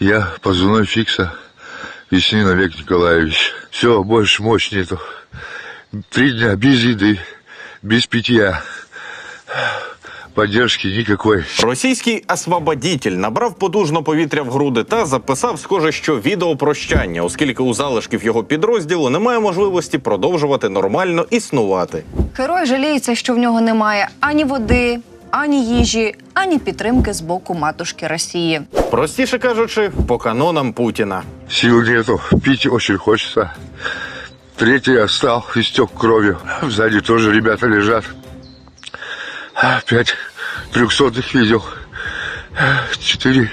Я позывной Фикса, Веснин Олег Николаевич. Все, больше мощь нету. Три дня без еды, без питья. Поддержки никакой. Російський освободітель набрав подужно повітря в груди та записав, схоже, що відео прощання, оскільки у залишків його підрозділу немає можливості продовжувати нормально існувати. Герой жаліється, що в нього немає ані води, ані їжі, ані підтримки з боку матушки Росії. Простіше кажучи, по канонам Путіна. Сил нету, пить очень хочется. Третий остал, истек кровью. Сзади тоже ребята лежат. Пять трехсотых видел. Четыре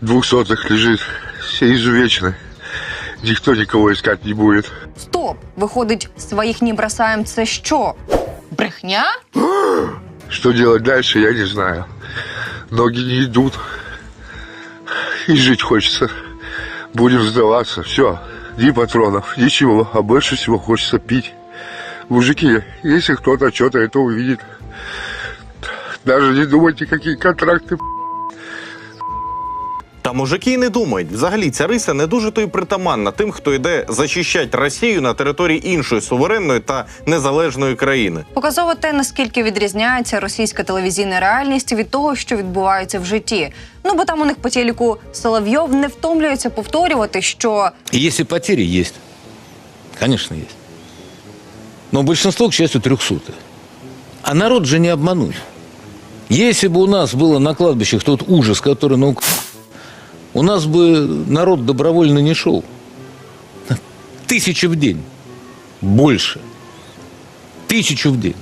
двухсотых лежит. Все изувечены. Никто никого искать не будет. Стоп! Виходить, своїх не бросаєм. Це що? Брехня? Что делать дальше, я не знаю. Ноги не идут. И жить хочется. Будем сдаваться. Все. Ни патронов, ничего. А больше всего хочется пить. Мужики, если кто-то что-то это увидит, даже не думайте, какие контракты. Та мужики й не думають. Взагалі, ця риса не дуже то й притаманна тим, хто йде захищати Росію на території іншої суверенної та незалежної країни. Показово те, наскільки відрізняється російська телевізійна реальність від того, що відбувається в житті. Ну бо там у них по телеку Соловйов не втомлюється повторювати, що И если потери есть, конечно, есть. Но большинство, к счастью, трехсотых. А народ же не обмануть. Если бы у нас было на кладбищах тот ужас, который на Ук- у нас бы народ добровольно не шел. Тысяча в день. Больше. Тысячу в день.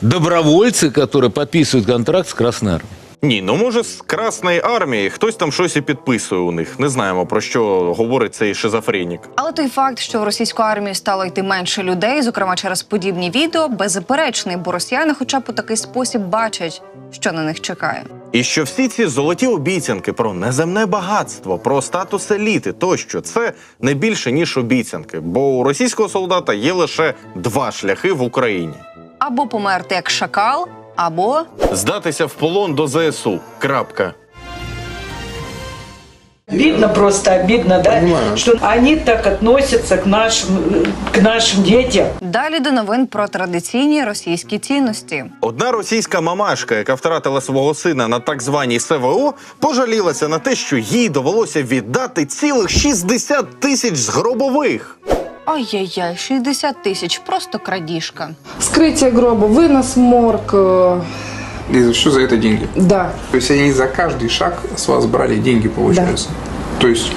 Добровольцы, которые подписывают контракт с Красной Армией. Ні, ну може з Красної армії хтось там щось і підписує у них. Не знаємо про що говорить цей шизофренік. Але той факт, що в російську армію стало йти менше людей, зокрема через подібні відео, беззаперечний, бо росіяни, хоча б у такий спосіб бачать, що на них чекає. І що всі ці золоті обіцянки про неземне багатство, про статус еліти тощо це не більше ніж обіцянки, бо у російського солдата є лише два шляхи в Україні: Або померти як шакал, або здатися в полон до ЗСУ. Крапка. Обидно просто, обидно, да, что они так относятся к нашим, э, к нашим детям. далі до новин про традиційні російські цінності. Одна російська мамашка, яка втратила свого сина на так званій СВО, пожалілася на те, що їй довелося віддати цілих 60 тисяч з гробових. Ай-яй-яй, 60 тисяч, просто крадіжка. Вскрытие гроба, вынос в морг, э, И за все за это деньги? да, То есть они за каждый шаг с вас брали деньги, получается. То есть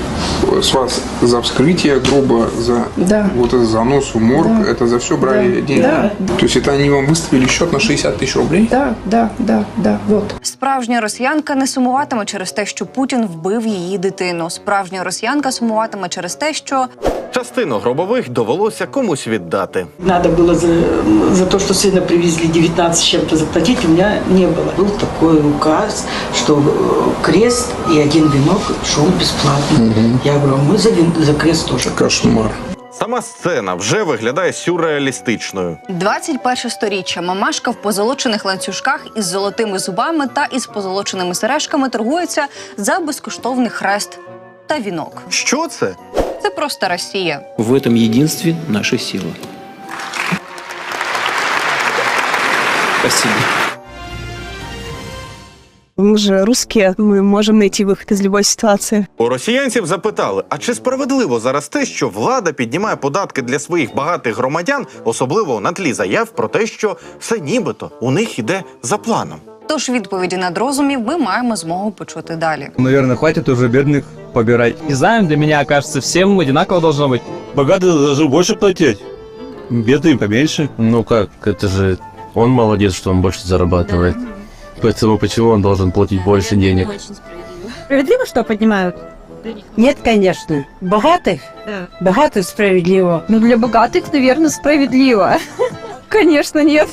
э, с вас за вскрытие гроба, за Да. вот это занос в морг, это за все брали Да. деньги. Да. То есть это они вам выставили счет на 60 тысяч рублей? да, да, да, да, вот. Справжня росіянка не сумуватиме через те, що Путін вбив її дитину. Справжня росіянка сумуватиме через те, що Частину гробових довелося комусь віддати. Надо было за, за то, что сына привезли 19 с чем-то заплатить, у меня не было. Был такой указ, что э, крест и один венок шел бесплатно. Я говорю, «А мы за, за крест тоже. Кошмар. Сама сцена вже виглядає сюрреалістичною. 21 сторіччя мамашка в позолочених ланцюжках із золотими зубами та із позолоченими сережками торгується за безкоштовний хрест та вінок. Що це? Це просто Росія. В этом единстве наша сила. Спасибо. Мы же русские, мы можем найти выход из любой ситуации. У росіянців запитали: а чи справедливо зараз те, що влада піднімає податки для своїх багатих громадян, особливо на тлі заяв про те, що все нібито у них іде за планом? Тож відповіді надрозумів ми маємо змогу почути далі. Наверное, хватит уже бедных побирать. Не знаю, для меня кажется, всем одинаково должно быть. Богатые должны больше платить. Бедные поменьше. Ну как, это же он молодец, что он больше зарабатывает. Поэтому почему он должен платить больше денег? Справедливо, что поднимают? Нет, конечно. Богатых? Да. Богатых справедливо. Ну, для богатых, наверное, справедливо. Конечно, нет.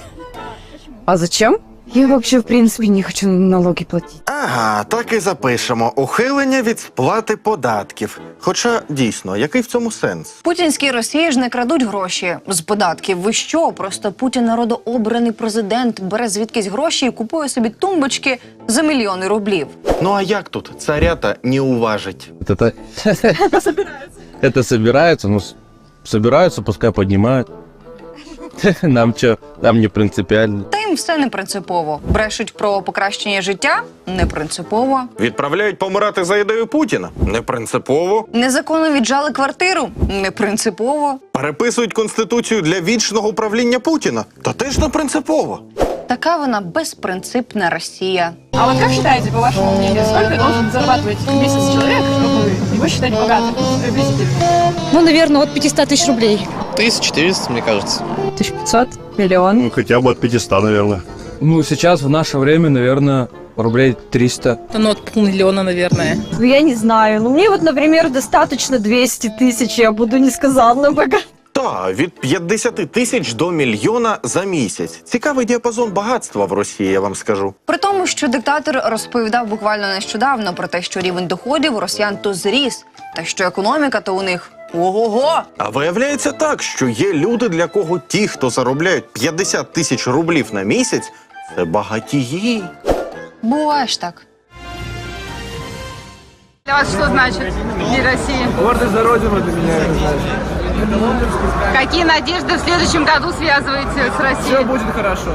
А зачем? Я вообще, в принципе, не хочу налоги платить. Ага, так і запишемо. Ухилення від сплати податків. Хоча дійсно, який в цьому сенс? Путінські Росії ж не крадуть гроші з податків. Ви що? Просто Путін народообраний президент бере звідкись гроші і купує собі тумбочки за мільйони рублів. Ну а як тут царята не уважить? Вот это... Это собирается. Это собирается, ну, с- собираются, пускай поднимают. Нам что, нам не принципиально. Та їм все не принципово. Брешуть про покращення життя не принципово. Відправляють помирати за ідею Путіна? Не принципово. Незаконно віджали квартиру не принципово. Переписують конституцію для вічного правління Путіна? Та теж не принципово. Така вона безпринципна Росія. А вот как считаете, по вашему мнению, сколько должен зарабатывать в месяц человек, чтобы его считать богатым? Приблизительно. Ну, наверное, от 500 тысяч рублей. 1400, мне кажется. 1500? Миллион? Ну, хотя бы от 500, наверное. Ну, сейчас в наше время, наверное, рублей 300. Ну, от полмиллиона, наверное. Ну, я не знаю. Ну, мне вот, например, достаточно 200 тысяч, я буду несказанно богата. Та від 50 тисяч до мільйона за місяць. Цікавий діапазон багатства в Росії, я вам скажу. При тому, що диктатор розповідав буквально нещодавно про те, що рівень доходів у росіян то зріс, та що економіка то у них ого-го. А виявляється так, що є люди, для кого ті, хто заробляють 50 тисяч рублів на місяць, це багатії. Буває ж так. Для вас что значит День России? Гордость за родину для меня, Какие надежды в следующем году связываете с Россией? будет хорошо.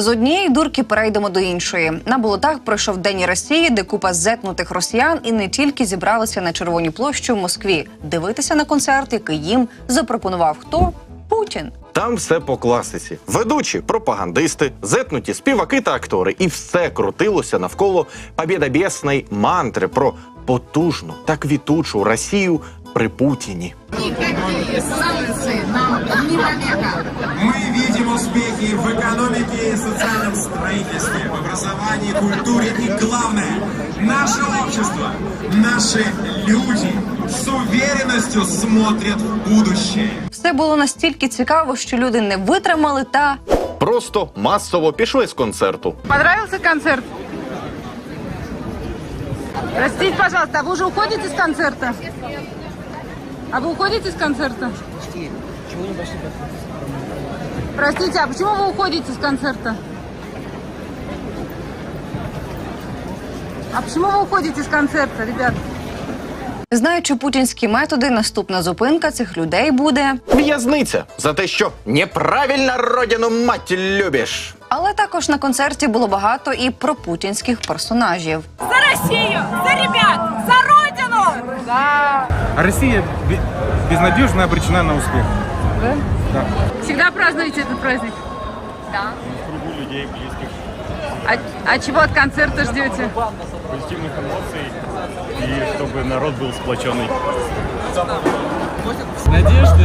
З однієї дурки перейдемо до іншої. На болотах пройшов День Росії, де купа зетнутих росіян і не тільки зібралися на Червоній площі в Москві дивитися на концерт, який їм запропонував хто Путін. Там все по класиці. Ведучі, пропагандисти, зетнуті співаки та актори. І все крутилося навколо побєдобєсної мантри про потужну та квітучу Росію при Путіні. Мы видим успехи в экономике и социальном строительстве, в образовании, культуре и, главное, наше общество, наши люди с уверенностью смотрят в будущее. Все було настільки цікаво, що люди не витримали та Просто масово пішли з концерту. Понравился концерт? Простите, пожалуйста, а вы уже уходите с концерта? А вы уходите с концерта? Простите, а почему вы уходите с концерта? А почему вы уходите с концерта, ребят? знаючи путінські методи, наступна зупинка цих людей буде. В'язниця за те, що неправильно родину мать любиш. Але також на концерті було багато і про путінських персонажів. Россию! За ребят! За родину! Да! Россия безнадежно обречена на успех. Всегда празднуете этот праздник? Да. Кругу людей, близких, А, а чего от концерта ждете? позитивных эмоций и чтобы народ был сплоченный. Надежды,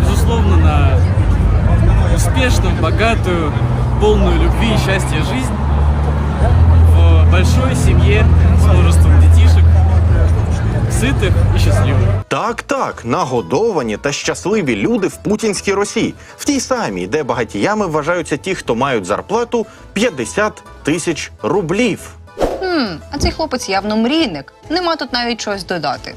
безусловно, на успешную, богатую, полную любви и счастья жизнь в большой семье с множеством сытых и счастливых. Так, так, нагодовані та щасливі люди в путінській Росії, в тій самій, де багатіями вважаються ті, хто мають зарплату 50 тисяч рублів. Хм, а цей хлопець явно мрійник. Нема тут навіть чогось додати.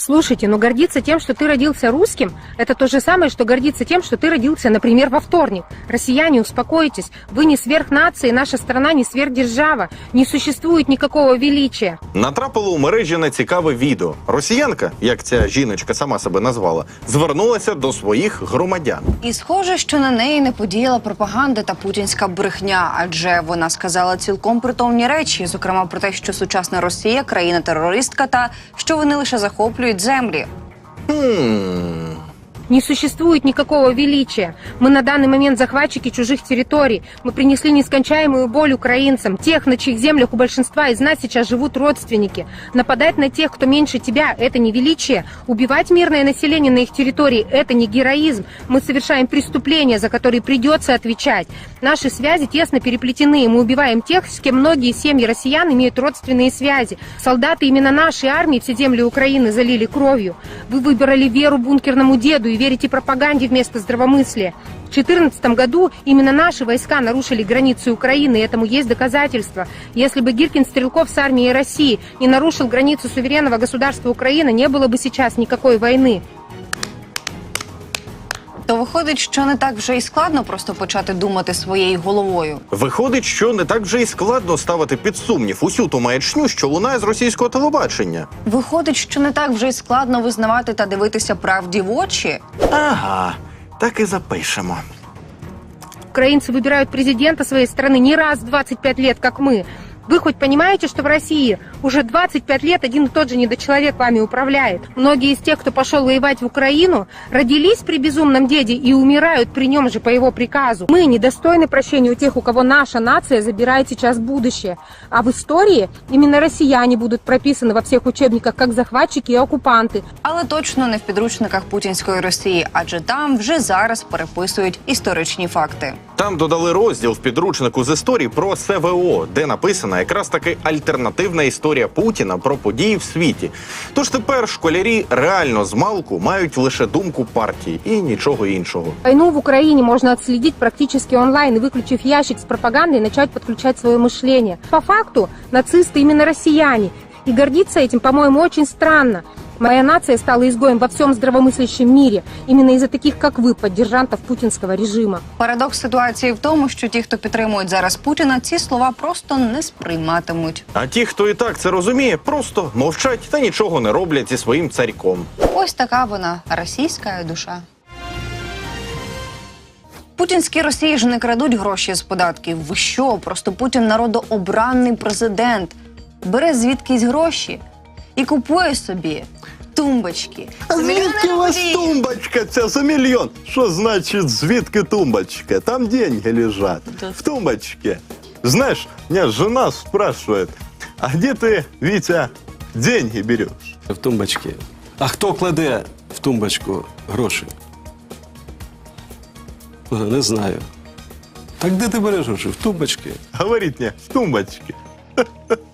Слушайте, ну гордиться тем, что ты родился русским, это то же самое, что гордиться тем, что ты родился, например, во вторник. Россияне, успокойтесь. Вы не сверхнация, наша страна не сверхдержава. Не существует никакого величия. Натрапило у мережі на цікаве відео. Росіянка, як ця жіночка сама себе назвала, звернулася до своїх громадян. І схоже, що на неї не подіяла пропаганда та путінська брехня, адже вона сказала цілком притомні речі, зокрема про те, що сучасна Росія країна-терористка, та що вони лише захоплюють землі. Хм. Не существует никакого величия. Мы на данный момент захватчики чужих территорий. Мы принесли нескончаемую боль украинцам, тех, на чьих землях у большинства из нас сейчас живут родственники. Нападать на тех, кто меньше тебя, это не величие. Убивать мирное население на их территории, это не героизм. Мы совершаем преступления, за которые придется отвечать. Наши связи тесно переплетены. Мы убиваем тех, с кем многие семьи россиян имеют родственные связи. Солдаты именно нашей армии все земли Украины залили кровью. Вы выбрали веру бункерному деду и верите пропаганде вместо здравомыслия. В 2014 году именно наши войска нарушили границу Украины, и этому есть доказательства. Если бы Гиркин Стрелков с армией России не нарушил границу суверенного государства Украины, не было бы сейчас никакой войны. То виходить, що не так вже і складно просто почати думати своєю головою. Виходить, що не так вже й складно ставити під сумнів усю ту маячню, що лунає з російського телебачення. Виходить, що не так вже й складно визнавати та дивитися правді в очі. Ага, так і запишемо. Украинцы выбирают президента своей страны не раз в 25 лет, как мы. Вы хоть понимаете, что в России уже 25 лет один и тот же недочеловек вами управляет? Многие из тех, кто пошел воевать в Украину, родились при безумном деде и умирают при нем же по его приказу. Мы недостойны прощения у тех, у кого наша нация забирает сейчас будущее. А в истории именно россияне будут прописаны во всех учебниках как захватчики и оккупанты. Але точно не в підручниках путінської Росії, адже там вже зараз переписують історичні факти. Там додали розділ в підручнику з історії про СВО, де написана якраз таки альтернативна історія Путіна про події в світі. Тож тепер школярі реально з малку мають лише думку партії і нічого іншого. Войну в Украине можно отследить практически онлайн, и, выключив ящик с пропагандой, начать подключать свое мышление. По факту, нацисты именно россияне. И гордиться этим, по-моему, очень странно. Моя нация стала изгоем во всем здравомыслящем мире, именно из-за таких, как вы, поддержантов путинского режима. Парадокс ситуації в тому, що ті, хто підтримують зараз Путіна, ці слова просто не сприйматимуть. А ті, хто і так це розуміє, просто мовчать та нічого не роблять зі своїм царьком. Ось така вона російська душа. Путінські Росії ж не крадуть гроші з податків. Ви що? Просто Путін народообраний президент. Бере звідкись гроші і купує собі тумбочки. А з звідки мільйонами у вас рублів. тумбочка ця за мільйон? Що значить звідки тумбочка? Там деньги лежат. В тумбочке. Знаешь, меня жена спрашивает, а где ты, Витя, деньги берешь? В тумбочці. А хто кладе в тумбочку гроші? Е, Не знаю. Так де ти береш гроші? В тумбочці. Говорит мне, в тумбочке.